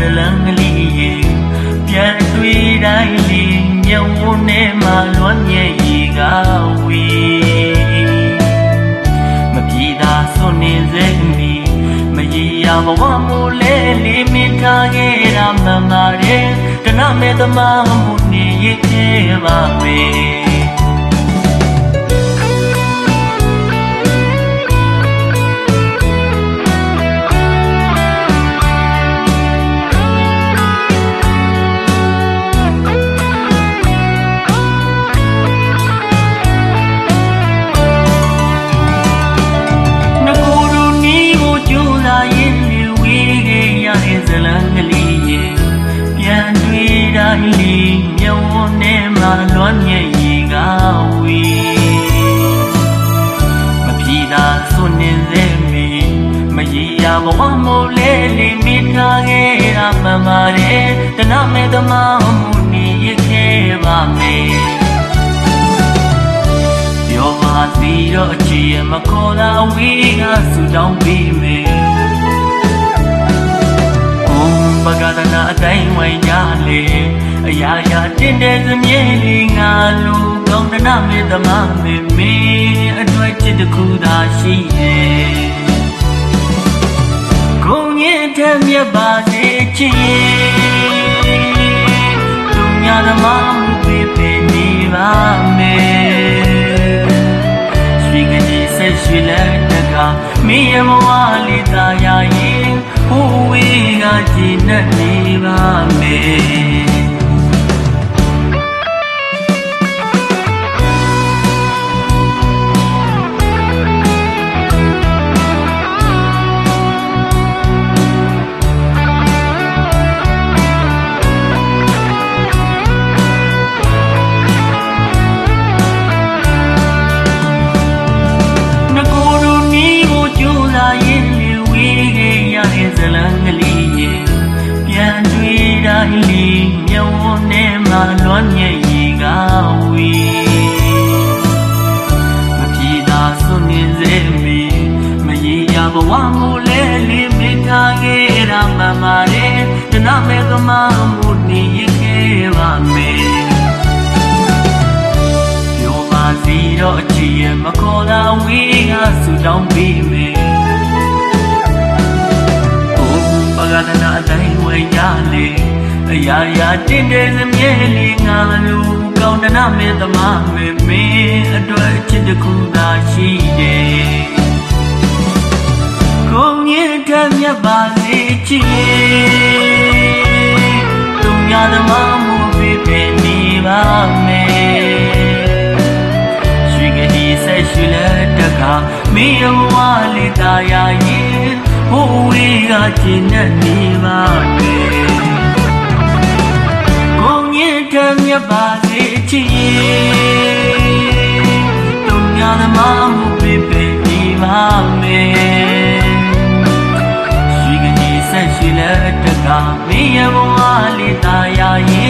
ဇလံလီရေပြန်တွေ့တိုင်းလီမြဝနဲ့မှလွမ်းမြဲရေကဝီမပြေသာစွန့်နေစေမီမရေရာဘဝမိုးလဲလေးမင်းထားခဲ့တာမှန်ပါတယ်တနမဲ့သမားမှုနေရဲ့ပါပဲ မှန်ပါတယ်တနမဲ့သမားမှုနေရခဲ့ပါမယ်ပြောပါစီတော့အချီရမခေါ်တာဝေးကဆူတောင်းပေးမယ်ဘုံပကဒနာအတိုင်းဝိုင်းကြလေအရာရာတင်တဲ့စမြဲလေးငါလူကောင်းတနာမေတ္တမမေမေအတွက်ချစ်တစ်ခုသာရှိရဲ့ခုံ ကကြည်နဲ့နေပါမယ် လေးမျက်ဝန်းထဲမှာလွမ်းမြေရီကဝေးမပြေသာစွန့်နေစေမီမရေရာဘဝမိုးလဲလေးမိထားခဲ့တာမှန်ပါတယ်တနမဲ့ကမမှုနေရခဲ့ပါမယ်ပြောပါစီတော့အချီရမခေါ်တာဝေးကဆူတောင်းပေးမယ်ဘုံပကဒနာအတိုင်းဝဲရလေ အရာရာတင်တဲ့စမြဲလေးငါလူကောင်းတနာမေတ္တမမေမေအတွက်ချစ်တစ်ခုသာရှိတယ်ကိုမြင့်ထက်မြတ်ပါစေချစ်ရဲ့သူများသမားမှုပေးပေးနေပါမယ်ရွှေကလေးဆက်ရွှေလက်တကမင်းရဝလေးသာရရင်ဟိုဝေးကကျင်နဲ့နေပါ ပါစေချစ်ရဲ့တုံညာသမားမှုပေးပေးနေပါမယ်ရွှေကလေးဆက်ရွှေလက်တကမင်းရဝလေးသာရရင်